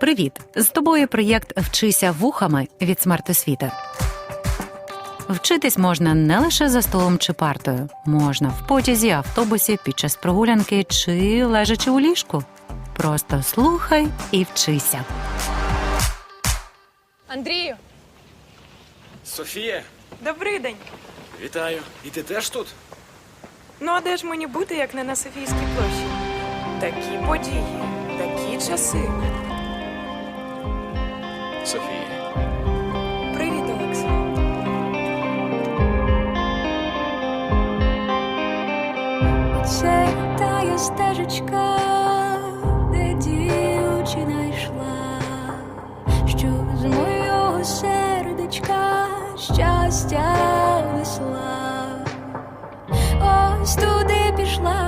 Привіт! З тобою проєкт Вчися вухами від смертосвіти. Вчитись можна не лише за столом чи партою, можна в потязі, автобусі, під час прогулянки чи лежачи у ліжку. Просто слухай і вчися. Андрію, Софія, добрий день. вітаю. І ти теж тут? Ну а де ж мені бути, як не на Софійській площі? Такі події, такі часи. Софія. Привіт, Олекс. Це тая стежечка, де дівчина йшла, що з мого сердечка щастя несла. Ось туди пішла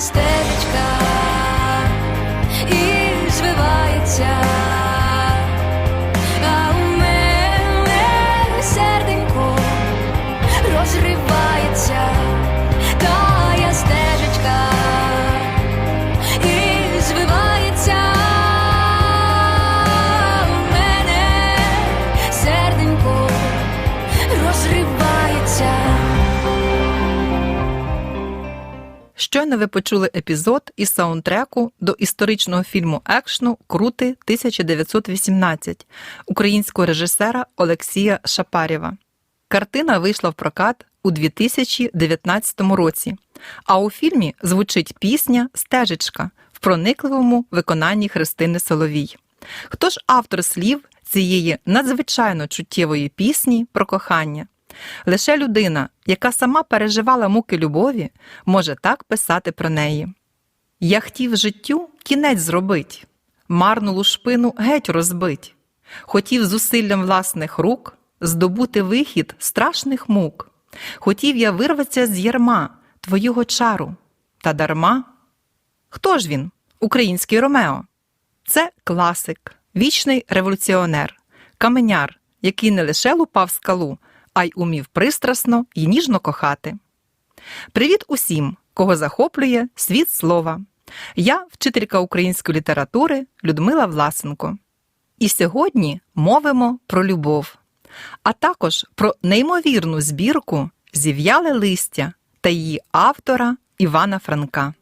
стежечка і звивається, Щойно ви почули епізод із саундтреку до історичного фільму екшну Крути 1918 українського режисера Олексія Шапарєва. Картина вийшла в прокат у 2019 році, а у фільмі звучить пісня Стежечка в проникливому виконанні Христини Соловій. Хто ж автор слів цієї надзвичайно чуттєвої пісні про кохання? Лише людина, яка сама переживала муки любові, може так писати про неї. Я хотів життю кінець зробить, марну лушпину геть розбить, хотів зусиллям власних рук здобути вихід страшних мук. Хотів я вирватися з ярма твого чару, та дарма. Хто ж він? Український Ромео. Це класик, вічний революціонер, каменяр, який не лише лупав скалу, а й умів пристрасно і ніжно кохати. Привіт усім, кого захоплює світ слова. Я вчителька української літератури Людмила Власенко. І сьогодні мовимо про любов, а також про неймовірну збірку Зів'яле листя та її автора Івана Франка.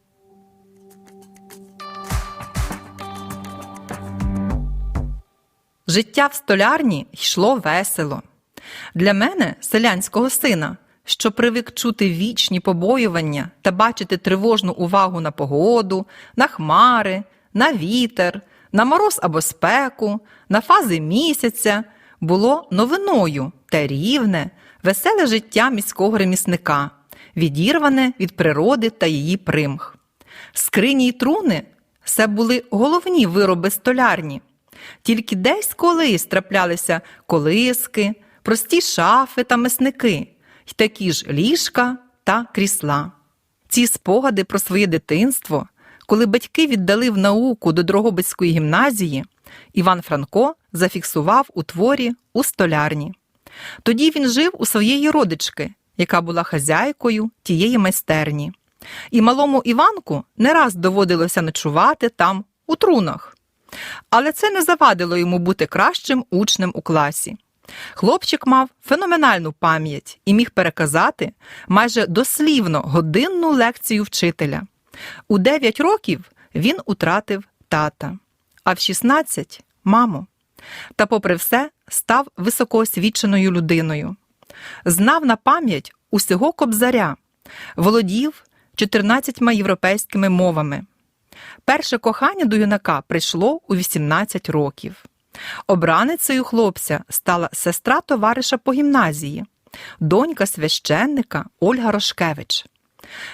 Життя в столярні йшло весело. Для мене, селянського сина, що привик чути вічні побоювання та бачити тривожну увагу на погоду, на хмари, на вітер, на мороз або спеку, на фази місяця, було новиною те рівне, веселе життя міського ремісника, відірване від природи та її примх. Скрині й труни це були головні вироби столярні. Тільки десь колись траплялися колиски, прості шафи та месники, й такі ж ліжка та крісла. Ці спогади про своє дитинство, коли батьки віддали в науку до Дрогобицької гімназії, Іван Франко зафіксував у творі у столярні. Тоді він жив у своєї родички, яка була хазяйкою тієї майстерні. І малому Іванку не раз доводилося ночувати там, у трунах. Але це не завадило йому бути кращим учнем у класі. Хлопчик мав феноменальну пам'ять і міг переказати майже дослівно годинну лекцію вчителя. У 9 років він утратив тата, а в 16 маму. Та, попри все, став високоосвіченою людиною. Знав на пам'ять усього кобзаря, володів 14 європейськими мовами. Перше кохання до юнака прийшло у 18 років. Обраницею хлопця стала сестра товариша по гімназії, донька священника Ольга Рошкевич.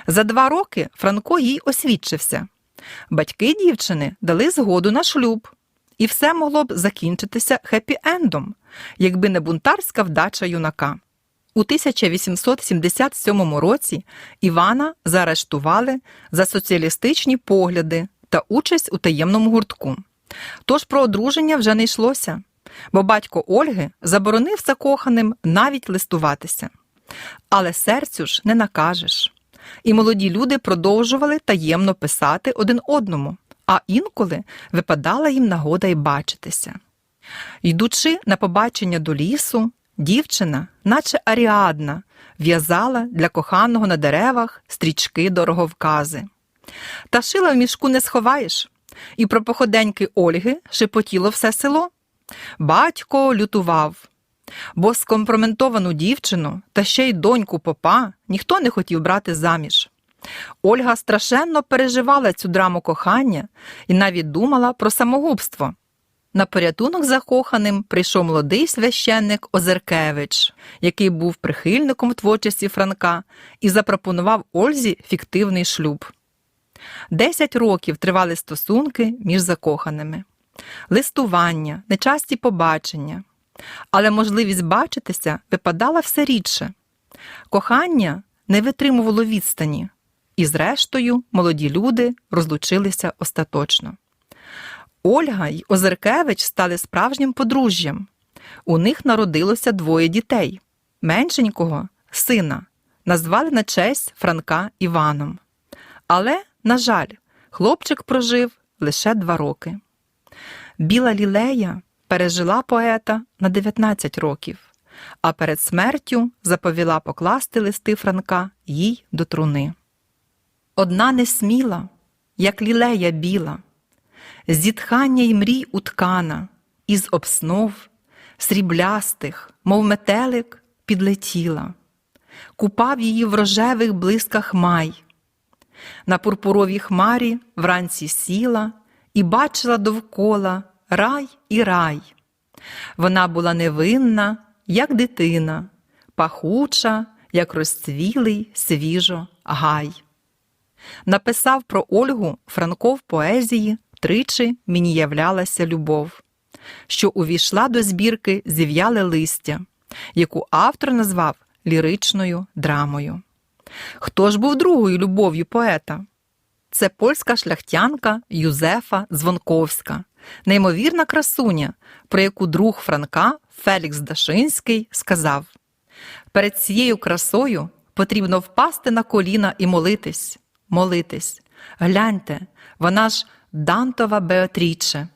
За два роки Франко їй освідчився. Батьки дівчини дали згоду на шлюб, і все могло б закінчитися хеппі-ендом, якби не бунтарська вдача юнака. У 1877 році Івана заарештували за соціалістичні погляди та участь у таємному гуртку. Тож про одруження вже не йшлося, бо батько Ольги заборонив закоханим навіть листуватися. Але серцю ж не накажеш. І молоді люди продовжували таємно писати один одному, а інколи випадала їм нагода й бачитися. Йдучи на побачення до лісу, дівчина, наче аріадна, в'язала для коханого на деревах стрічки дороговкази. Та шила в мішку не сховаєш, і про походеньки Ольги шепотіло все село. Батько лютував, бо скомпроментовану дівчину та ще й доньку попа ніхто не хотів брати заміж. Ольга страшенно переживала цю драму кохання і навіть думала про самогубство. На порятунок закоханим прийшов молодий священник Озеркевич, який був прихильником творчості Франка і запропонував Ользі фіктивний шлюб. Десять років тривали стосунки між закоханими, листування, нечасті побачення, але можливість бачитися випадала все рідше. Кохання не витримувало відстані, і, зрештою, молоді люди розлучилися остаточно. Ольга й Озеркевич стали справжнім подружжям. У них народилося двоє дітей. Меншенького сина назвали на честь Франка Іваном. Але, на жаль, хлопчик прожив лише два роки. Біла лілея пережила поета на 19 років, а перед смертю заповіла покласти листи Франка їй до труни. Одна не сміла, як лілея біла, зітхання й мрій уткана, із обснов, сріблястих, мов метелик, підлетіла, купав її в рожевих блисках май. На пурпуровій хмарі вранці сіла і бачила довкола рай і рай. Вона була невинна, як дитина, пахуча, як розцвілий свіжо гай. Написав про Ольгу Франко в поезії тричі мені являлася любов, що увійшла до збірки Зів'яле листя, яку автор назвав ліричною драмою. Хто ж був другою любов'ю поета? Це польська шляхтянка Юзефа Звонковська, неймовірна красуня, про яку друг Франка Фелікс Дашинський сказав: перед цією красою потрібно впасти на коліна і молитись, молитись. Гляньте, вона ж Дантова Беатріче.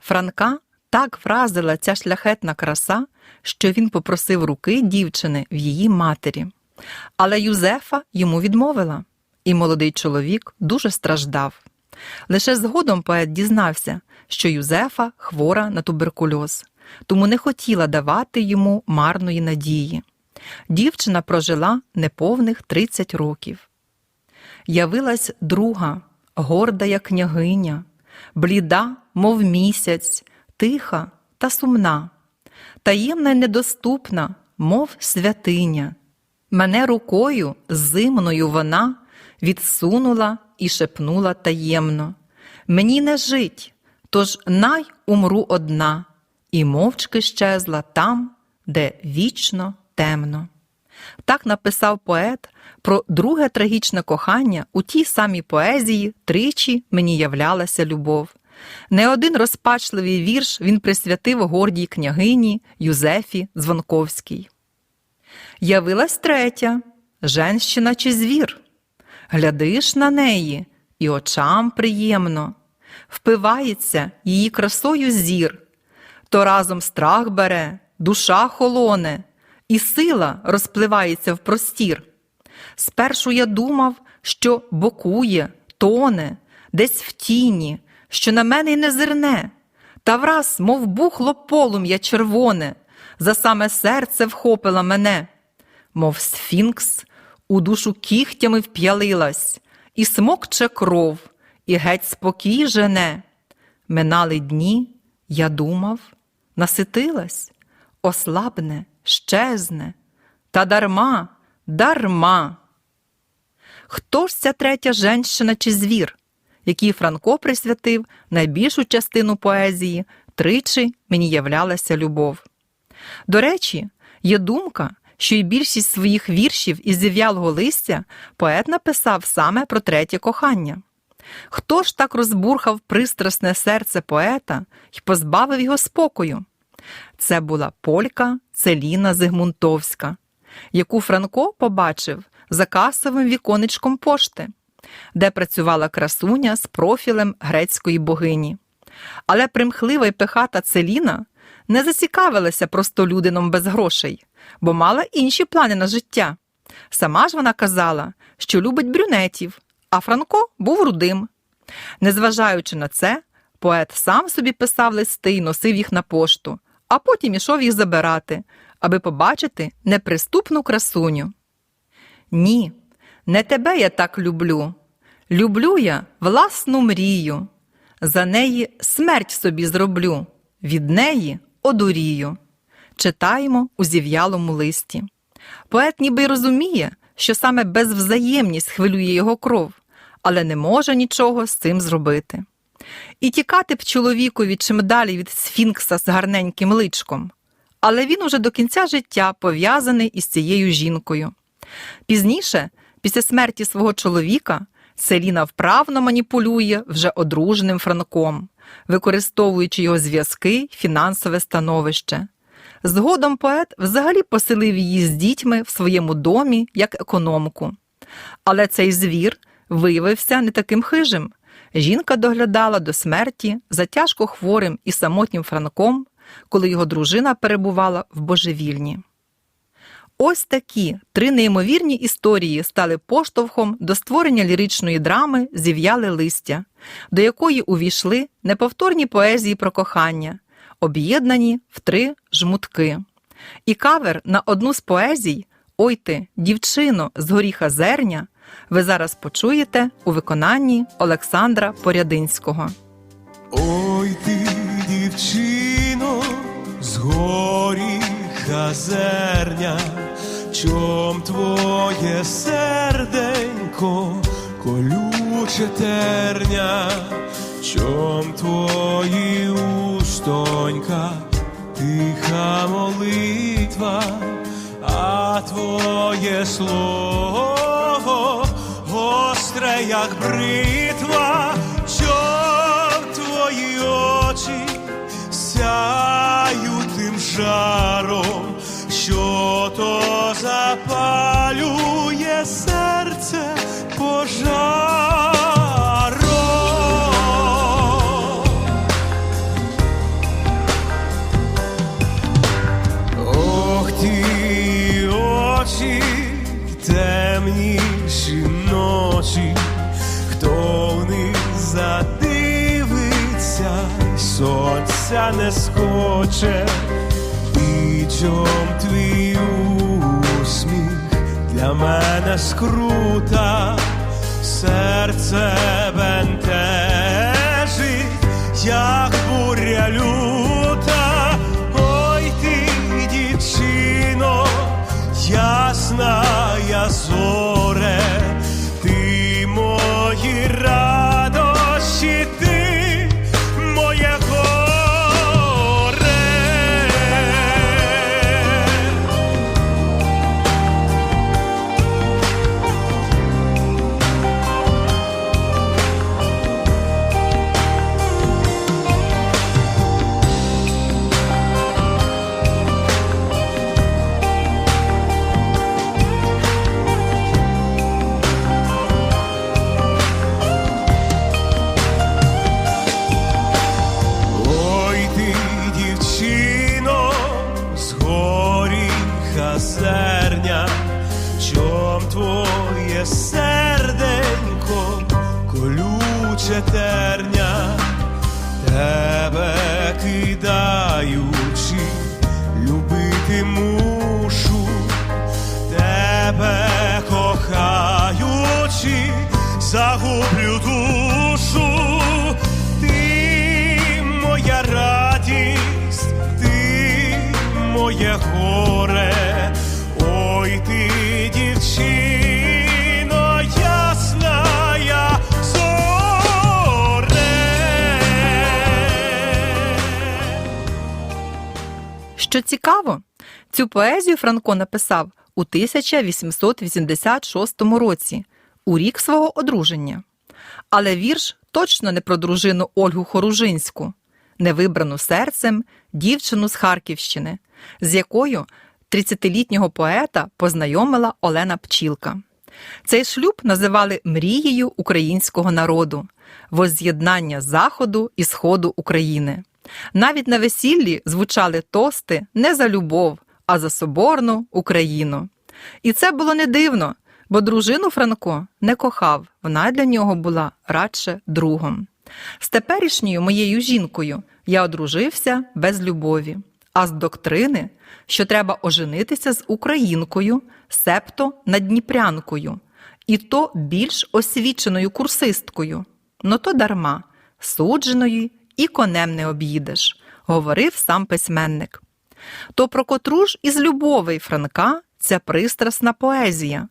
Франка так вразила ця шляхетна краса, що він попросив руки дівчини в її матері. Але Юзефа йому відмовила, і молодий чоловік дуже страждав. Лише згодом поет дізнався, що Юзефа хвора на туберкульоз, тому не хотіла давати йому марної надії. Дівчина прожила неповних 30 років. Явилась друга, горда як княгиня, бліда, мов місяць, тиха та сумна, таємна й недоступна, мов святиня. Мене рукою зимною вона відсунула і шепнула таємно. Мені не жить, тож най умру одна, і мовчки щезла там, де вічно темно. Так написав поет про друге трагічне кохання у тій самій поезії тричі мені являлася любов. Не один розпачливий вірш він присвятив гордій княгині Юзефі Звонковській. Явилась третя. Женщина чи звір. Глядиш на неї, і очам приємно, впивається її красою зір, то разом страх бере, душа холоне, і сила розпливається в простір. Спершу я думав, що бокує, тоне, десь в тіні, що на мене й не зирне, та враз, мов бухло полум'я червоне, за саме серце вхопила мене мов сфінкс, у душу кігтями вп'ялилась, і смокче кров, і геть спокій жене. Минали дні, я думав, наситилась, ослабне, щезне, та дарма, дарма. Хто ж ця третя женщина чи звір, якій Франко присвятив найбільшу частину поезії тричі мені являлася любов. До речі, є думка, що й більшість своїх віршів із зів'ялого листя поет написав саме про третє кохання. Хто ж так розбурхав пристрасне серце поета і позбавив його спокою? Це була полька Целіна Зигмунтовська, яку Франко побачив за касовим віконечком пошти, де працювала красуня з профілем грецької богині. Але примхлива й пихата Целіна не зацікавилася простолюдином без грошей, бо мала інші плани на життя. Сама ж вона казала, що любить брюнетів, а Франко був рудим. Незважаючи на це, поет сам собі писав листи й носив їх на пошту, а потім ішов їх забирати, аби побачити неприступну красуню. Ні, не тебе я так люблю. Люблю я власну мрію. За неї смерть собі зроблю, від неї одурію. Читаємо у зів'ялому листі. Поет ніби й розуміє, що саме безвзаємність хвилює його кров, але не може нічого з цим зробити. І тікати б чоловікові чим далі від сфінкса з гарненьким личком, але він уже до кінця життя пов'язаний із цією жінкою. Пізніше, після смерті свого чоловіка, Селіна вправно маніпулює вже одруженим Франком, використовуючи його зв'язки фінансове становище. Згодом поет взагалі поселив її з дітьми в своєму домі як економку. Але цей звір виявився не таким хижим. Жінка доглядала до смерті за тяжко хворим і самотнім Франком, коли його дружина перебувала в божевільні. Ось такі три неймовірні історії стали поштовхом до створення ліричної драми Зів'яле листя, до якої увійшли неповторні поезії про кохання, об'єднані в три жмутки. І кавер на одну з поезій Ой ти, дівчино, з горіха зерня ви зараз почуєте у виконанні Олександра Порядинського. Ой ти, дівчино, з горіха зерня, чом твоє серденько, колюче терня, чом твої устонька, тиха молитва, а твоє слово гостре, як бритва, жаром, що то запалює серце пожаром. Очі, темніші ночі, хто в них задивиться, й сонця не схоче, і чом твій усміх для мене скрута, серце бентежить, як буря люта, ой ти, дівчино, ясна я зоре, Що цікаво, цю поезію Франко написав у 1886 році, у рік свого одруження. Але вірш точно не про дружину Ольгу Хоружинську, невибрану серцем дівчину з Харківщини, з якою 30-літнього поета познайомила Олена Пчілка. Цей шлюб називали мрією українського народу, возз'єднання Заходу і Сходу України. Навіть на весіллі звучали тости не за любов, а за соборну Україну. І це було не дивно, бо дружину Франко не кохав, вона для нього була радше другом. З теперішньою моєю жінкою я одружився без любові, а з доктрини, що треба оженитися з українкою, септо надніпрянкою, і то більш освіченою курсисткою. Ну то дарма, судженої і конем не об'їдеш, говорив сам письменник. То про котру ж із любовей Франка ця пристрасна поезія?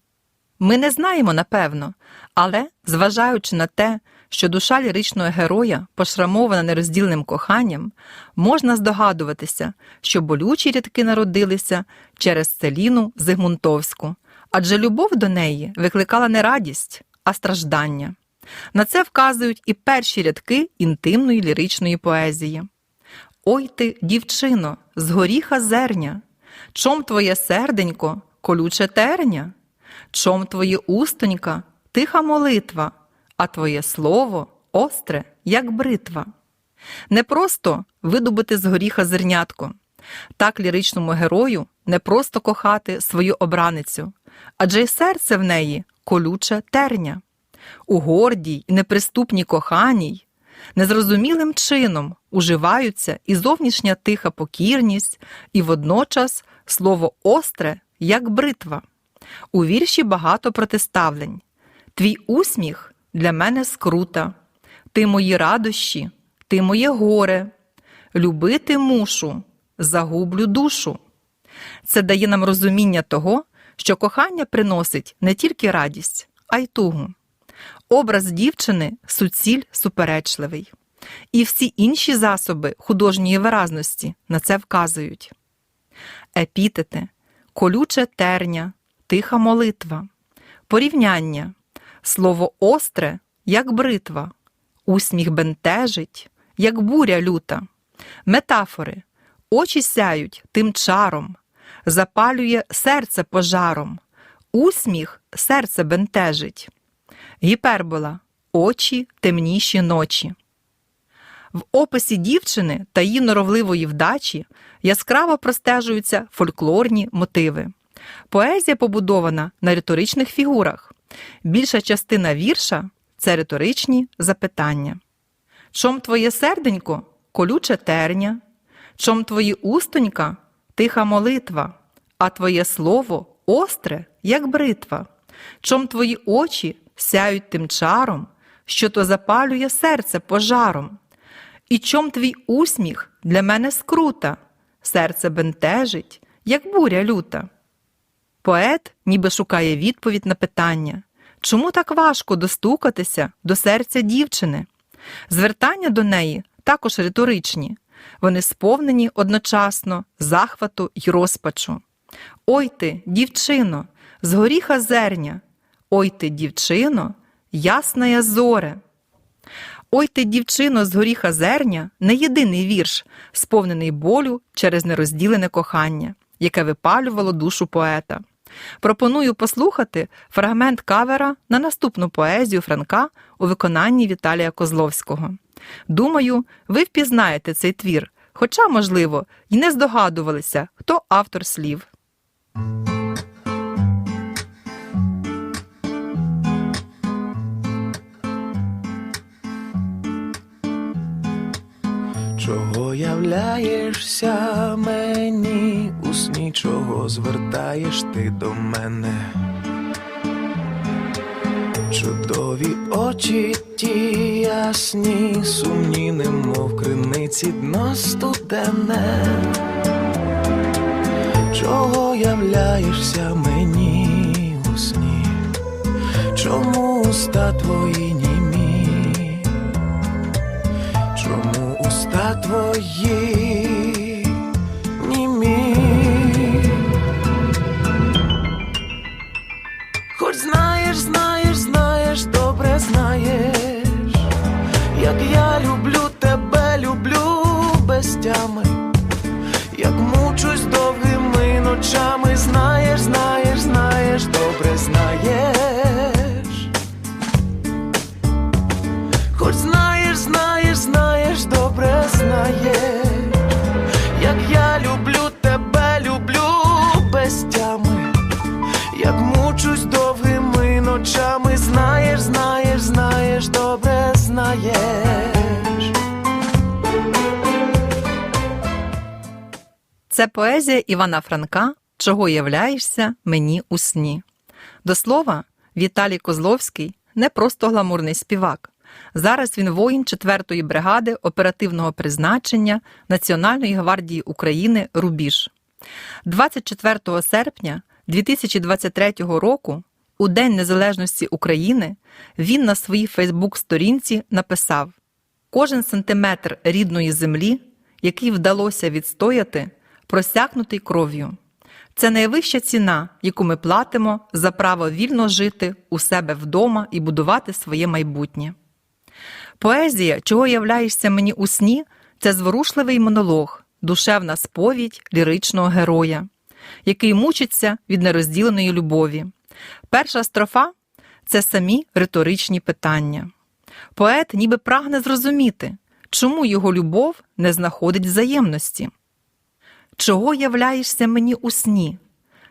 Ми не знаємо напевно, але, зважаючи на те, що душа ліричного героя пошрамована нероздільним коханням, можна здогадуватися, що болючі рядки народилися через Целіну Зигмунтовську, адже любов до неї викликала не радість, а страждання. На це вказують і перші рядки інтимної ліричної поезії. Ой ти, дівчино, з горіха зерня, чом твоє серденько, колюче терня, чом твоє устонька, тиха молитва, а твоє слово остре, як бритва. Не просто видобути з горіха зернятко. Так ліричному герою не просто кохати свою обраницю, адже й серце в неї колюче терня. У гордій неприступній коханій незрозумілим чином уживаються і зовнішня тиха покірність, і водночас слово остре, як бритва. У вірші багато протиставлень. Твій усміх для мене скрута, ти мої радощі, ти моє горе, любити мушу, загублю душу. Це дає нам розуміння того, що кохання приносить не тільки радість, а й тугу. Образ дівчини суціль суперечливий. І всі інші засоби художньої виразності на це вказують. Епітети, колюче терня, тиха молитва, порівняння, слово остре, як бритва, усміх бентежить, як буря люта, метафори, очі сяють тим чаром, запалює серце пожаром, усміх серце бентежить. Гіпербола очі темніші ночі. В описі дівчини та її норовливої вдачі яскраво простежуються фольклорні мотиви. Поезія побудована на риторичних фігурах. Більша частина вірша це риторичні запитання. Чом твоє серденько колюче терня, чом твої устонька тиха молитва, а твоє слово остре, як бритва, чом твої очі сяють тим чаром, що то запалює серце пожаром. І чом твій усміх для мене скрута, серце бентежить, як буря люта. Поет ніби шукає відповідь на питання, чому так важко достукатися до серця дівчини? Звертання до неї також риторичні, вони сповнені одночасно захвату й розпачу. Ой ти, дівчино, з горіха зерня, ой ти, дівчино, ясна я зоре. Ой ти, дівчино, з горіха зерня не єдиний вірш, сповнений болю через нерозділене кохання, яке випалювало душу поета. Пропоную послухати фрагмент кавера на наступну поезію Франка у виконанні Віталія Козловського. Думаю, ви впізнаєте цей твір, хоча, можливо, й не здогадувалися, хто автор слів. Чого являєшся мені, у сні чого звертаєш ти до мене? чудові очі ті ясні, сумні, немов криниці дно студене. Чого являєшся мені у сні? Чому уста твої Уста твої Це поезія Івана Франка Чого являєшся мені у сні. До слова, Віталій Козловський не просто гламурний співак. Зараз він воїн 4-ї бригади оперативного призначення Національної гвардії України Рубіж. 24 серпня 2023 року, у День Незалежності України, він на своїй Фейсбук-сторінці написав: Кожен сантиметр рідної землі, який вдалося відстояти, просякнутий кров'ю. Це найвища ціна, яку ми платимо за право вільно жити у себе вдома і будувати своє майбутнє. Поезія, чого являєшся мені у сні, це зворушливий монолог, душевна сповідь ліричного героя, який мучиться від нерозділеної любові. Перша строфа це самі риторичні питання. Поет ніби прагне зрозуміти, чому його любов не знаходить взаємності. Чого являєшся мені у сні?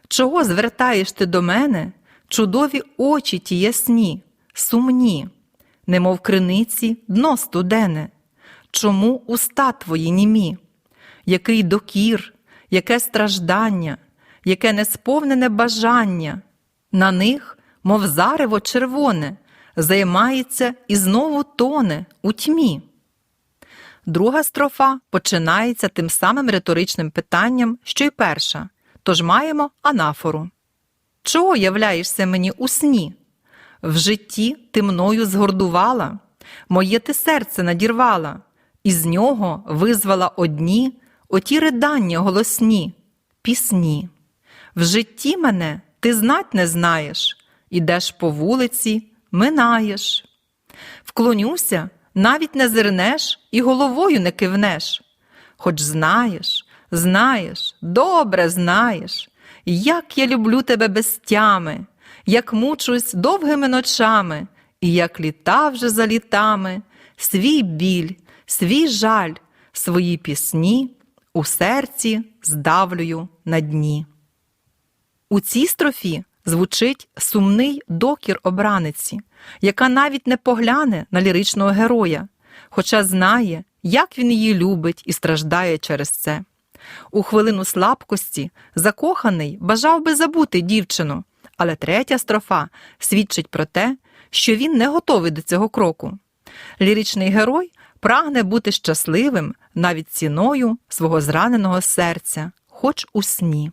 Чого звертаєш ти до мене чудові очі ті ясні, сумні, немов криниці дно студене? Чому уста твої німі? Який докір, яке страждання, яке несповнене бажання? На них, мов зарево червоне, займається і знову тоне у тьмі. Друга строфа починається тим самим риторичним питанням, що й перша, тож маємо анафору. Чого являєшся мені у сні? В житті ти мною згордувала, моє ти серце надірвала, і з нього визвала одні оті ридання голосні, пісні. В житті мене ти знать не знаєш, ідеш по вулиці, минаєш. Вклонюся, навіть не зирнеш і головою не кивнеш. Хоч знаєш, знаєш, добре знаєш, як я люблю тебе без тями, як мучусь довгими ночами, і як літа вже за літами, свій біль, свій жаль, свої пісні у серці здавлюю на дні. У цій строфі звучить сумний докір обраниці, яка навіть не погляне на ліричного героя, хоча знає, як він її любить і страждає через це. У хвилину слабкості закоханий бажав би забути дівчину, але третя строфа свідчить про те, що він не готовий до цього кроку. Ліричний герой прагне бути щасливим навіть ціною свого зраненого серця, хоч у сні.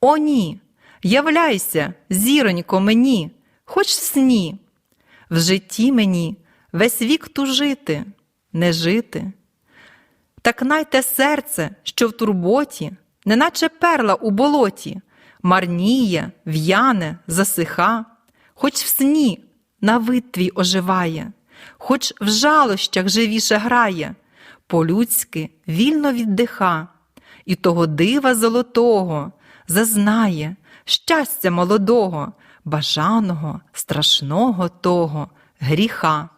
О, ні! Являйся, зіронько, мені, хоч в сні. В житті мені весь вік тужити, не жити. Так най те серце, що в турботі, неначе перла у болоті, марніє, в'яне, засиха, хоч в сні на вид твій оживає, хоч в жалощах живіше грає, по-людськи вільно віддиха, і того дива золотого зазнає щастя молодого, бажаного, страшного того гріха.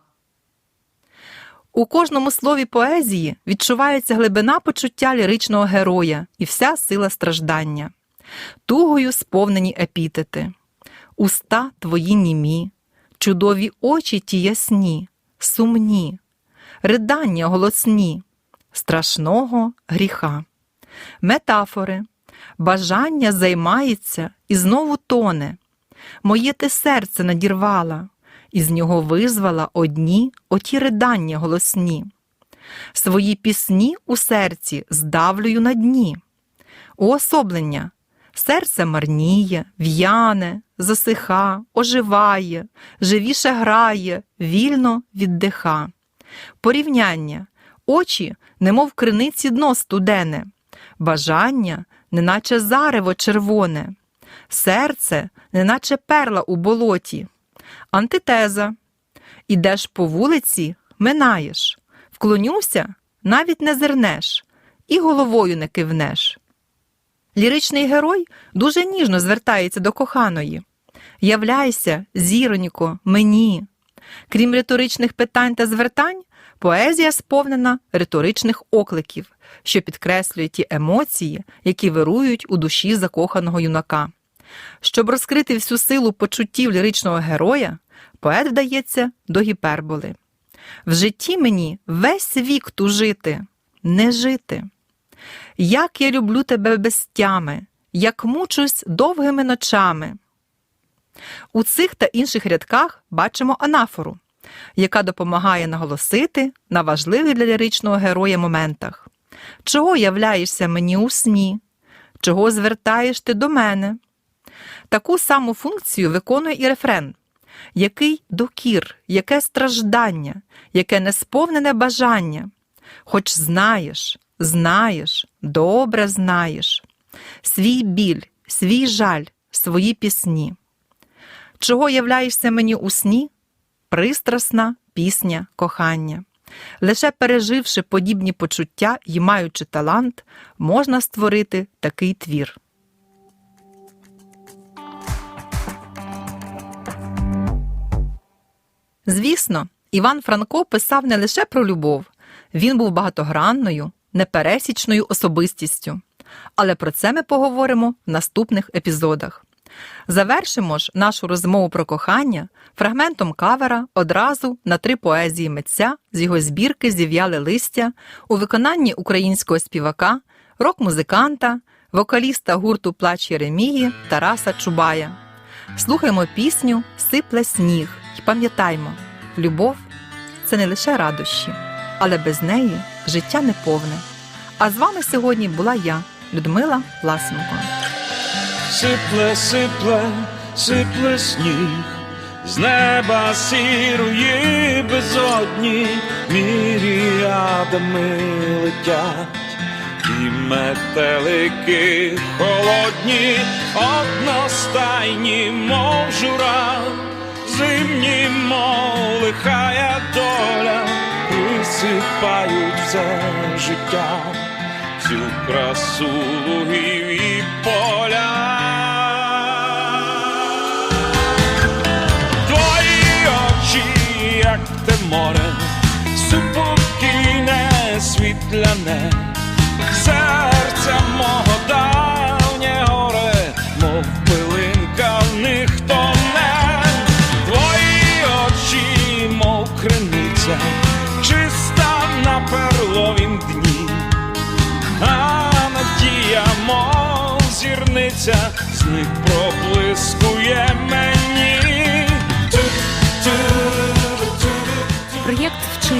У кожному слові поезії відчувається глибина почуття ліричного героя і вся сила страждання, тугою сповнені епітети, уста твої німі, чудові очі ті ясні, сумні, ридання голосні, страшного гріха, метафори, бажання займається і знову тоне. Моє ти серце надірвала, із нього визвала одні оті ридання голосні. Свої пісні у серці здавлюю на дні. Уособлення серце марніє, в'яне, засиха, оживає, живіше грає, вільно віддиха. Порівняння очі, немов криниці дно студене, бажання, неначе зарево червоне, серце, неначе перла у болоті. Антитеза. Ідеш по вулиці, минаєш, вклонюся, навіть не зернеш, і головою не кивнеш. Ліричний герой дуже ніжно звертається до коханої. Являйся, зіронько, мені. Крім риторичних питань та звертань, поезія сповнена риторичних окликів, що підкреслюють ті емоції, які вирують у душі закоханого юнака. Щоб розкрити всю силу почуттів ліричного героя, поет вдається до гіперболи. В житті мені весь вік тужити, не жити. Як я люблю тебе без тями, як мучусь довгими ночами. У цих та інших рядках бачимо анафору, яка допомагає наголосити на важливих для ліричного героя моментах. Чого являєшся мені у сні? Чого звертаєш ти до мене? Таку саму функцію виконує і рефрен. Який докір, яке страждання, яке несповнене бажання. Хоч знаєш, знаєш, добре знаєш, свій біль, свій жаль, свої пісні. Чого являєшся мені у сні? Пристрасна пісня кохання. Лише переживши подібні почуття і маючи талант, можна створити такий твір. Звісно, Іван Франко писав не лише про любов, він був багатогранною, непересічною особистістю. Але про це ми поговоримо в наступних епізодах. Завершимо ж нашу розмову про кохання фрагментом кавера одразу на три поезії митця з його збірки Зів'яле листя у виконанні українського співака, рок-музиканта, вокаліста гурту Плач Єремії Тараса Чубая. Слухаймо пісню Сипле сніг і пам'ятаймо, любов це не лише радощі, але без неї життя не повне. А з вами сьогодні була я, Людмила Власенко. Сипле, сипле, сипле сніг, з неба сірої безодні, міріадами летять, і метелики холодні, одностайні, мов жура, зимні, мов лихая доля, присипають все життя. Цю красу лугів і поля. Море, супокійне, світляне, серця мого давнє горе, мов пилинка в них тоне. Твої очі, мов криниця, чиста на перловім дні а надія, мов зірниця, з них проблискує мені.